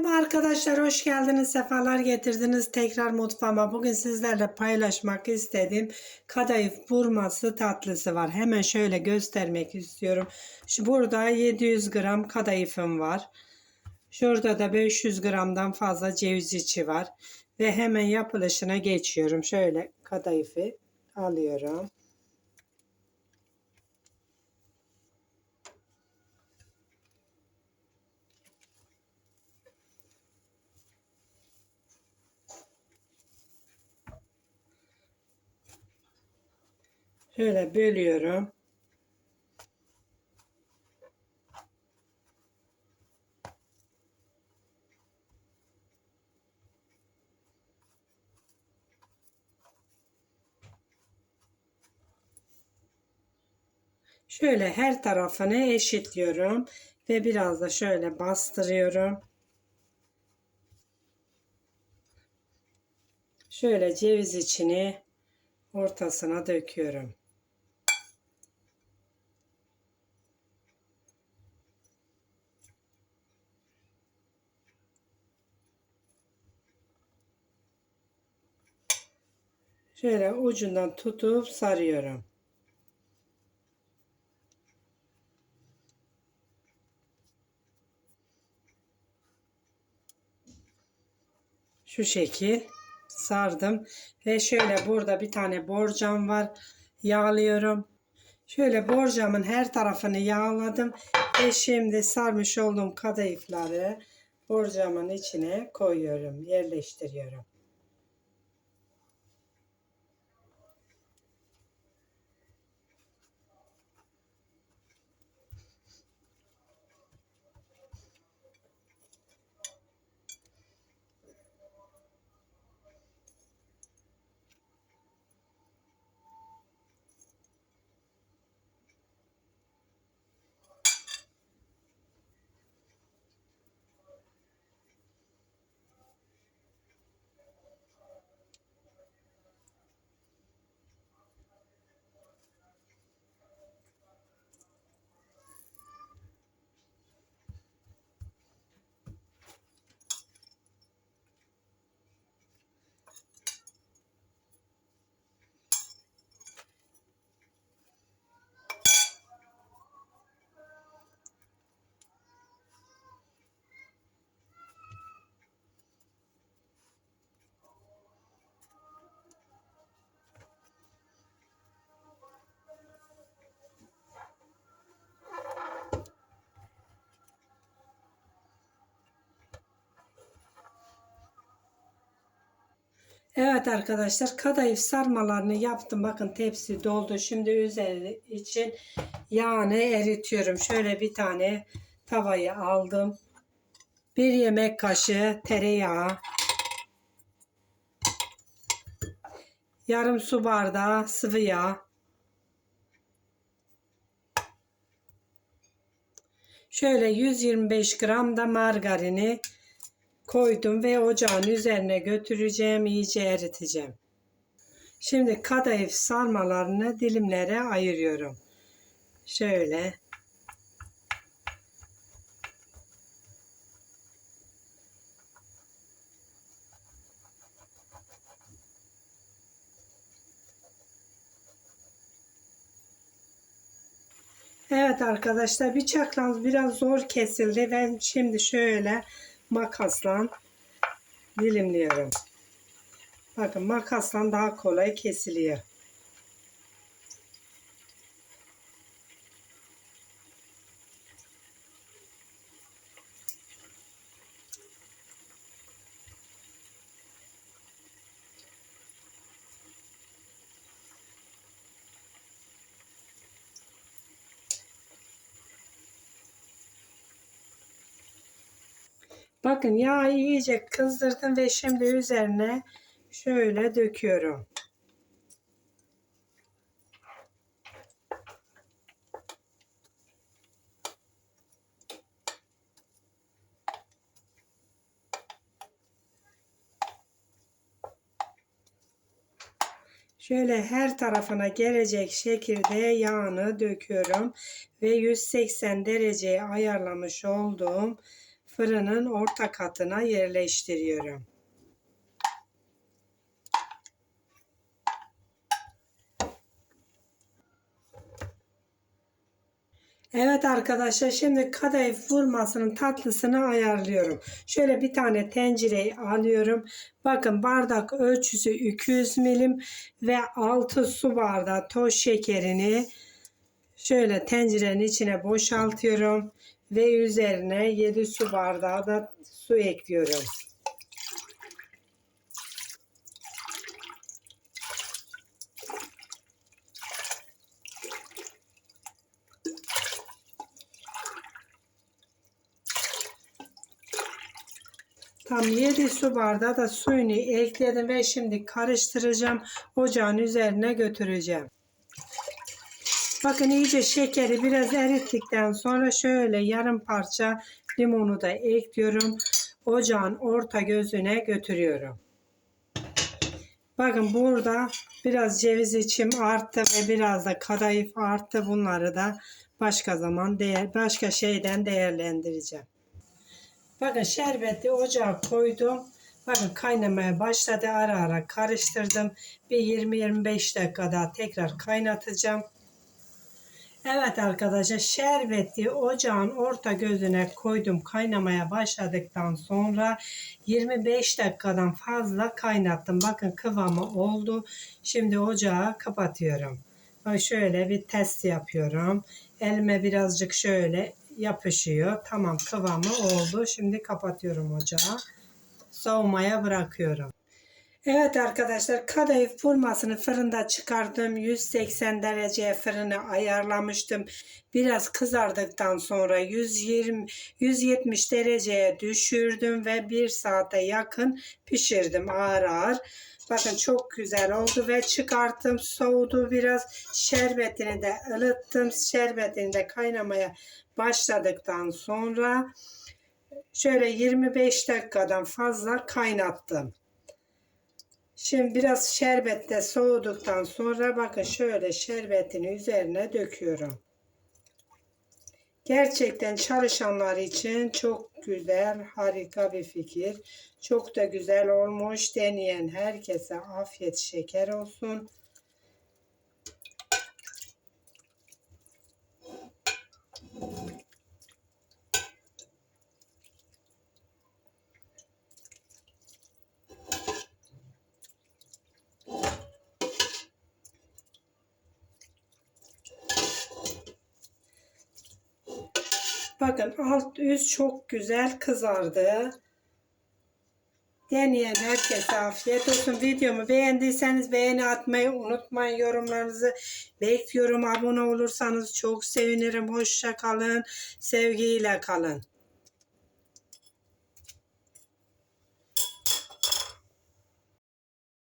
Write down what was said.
Merhaba arkadaşlar, hoş geldiniz, sefalar getirdiniz tekrar mutfağıma. Bugün sizlerle paylaşmak istediğim kadayıf burması tatlısı var. Hemen şöyle göstermek istiyorum. Şu burada 700 gram kadayıfım var. Şurada da 500 gramdan fazla ceviz içi var. Ve hemen yapılışına geçiyorum. Şöyle kadayıfı alıyorum. Şöyle bölüyorum. Şöyle her tarafını eşitliyorum ve biraz da şöyle bastırıyorum. Şöyle ceviz içini ortasına döküyorum. Şöyle ucundan tutup sarıyorum. Şu şekil sardım ve şöyle burada bir tane borcam var. Yağlıyorum. Şöyle borcamın her tarafını yağladım ve şimdi sarmış olduğum kadayıfları borcamın içine koyuyorum, yerleştiriyorum. Evet arkadaşlar kadayıf sarmalarını yaptım. Bakın tepsi doldu. Şimdi üzeri için yağını eritiyorum. Şöyle bir tane tavayı aldım. Bir yemek kaşığı tereyağı. Yarım su bardağı sıvı yağ. Şöyle 125 gram da margarini koydum ve ocağın üzerine götüreceğim, iyice eriteceğim. Şimdi kadayıf sarmalarını dilimlere ayırıyorum. Şöyle. Evet arkadaşlar bıçakla biraz zor kesildi. Ben şimdi şöyle makasla dilimliyorum. Bakın makasla daha kolay kesiliyor. Bakın yağı iyice kızdırdım ve şimdi üzerine şöyle döküyorum. Şöyle her tarafına gelecek şekilde yağını döküyorum ve 180 dereceye ayarlamış olduğum fırının orta katına yerleştiriyorum. Evet arkadaşlar şimdi kadayıf vurmasının tatlısını ayarlıyorum. Şöyle bir tane tencereyi alıyorum. Bakın bardak ölçüsü 200 milim ve 6 su bardağı toz şekerini şöyle tencerenin içine boşaltıyorum. Ve üzerine 7 su bardağı da su ekliyorum. Tam 7 su bardağı da suyunu ekledim ve şimdi karıştıracağım. Ocağın üzerine götüreceğim. Bakın iyice şekeri biraz erittikten sonra şöyle yarım parça limonu da ekliyorum. Ocağın orta gözüne götürüyorum. Bakın burada biraz ceviz içim arttı ve biraz da kadayıf arttı. Bunları da başka zaman değer, başka şeyden değerlendireceğim. Bakın şerbeti ocağa koydum. Bakın kaynamaya başladı. Ara ara karıştırdım. Bir 20-25 dakika daha tekrar kaynatacağım. Evet arkadaşlar şerbeti ocağın orta gözüne koydum. Kaynamaya başladıktan sonra 25 dakikadan fazla kaynattım. Bakın kıvamı oldu. Şimdi ocağı kapatıyorum. Şöyle bir test yapıyorum. Elime birazcık şöyle yapışıyor. Tamam kıvamı oldu. Şimdi kapatıyorum ocağı. Soğumaya bırakıyorum. Evet arkadaşlar kadayıf vurmasını fırında çıkardım. 180 dereceye fırını ayarlamıştım. Biraz kızardıktan sonra 120 170 dereceye düşürdüm ve 1 saate yakın pişirdim ağır ağır. Bakın çok güzel oldu ve çıkarttım. Soğudu biraz. Şerbetini de ılıttım. Şerbetini de kaynamaya başladıktan sonra şöyle 25 dakikadan fazla kaynattım. Şimdi biraz şerbette soğuduktan sonra bakın şöyle şerbetini üzerine döküyorum. Gerçekten çalışanlar için çok güzel, harika bir fikir. Çok da güzel olmuş. Deneyen herkese afiyet şeker olsun. Bakın alt üst çok güzel kızardı. Deneyen herkese afiyet olsun. Videomu beğendiyseniz beğeni atmayı unutmayın. Yorumlarınızı bekliyorum. Abone olursanız çok sevinirim. Hoşça kalın. Sevgiyle kalın.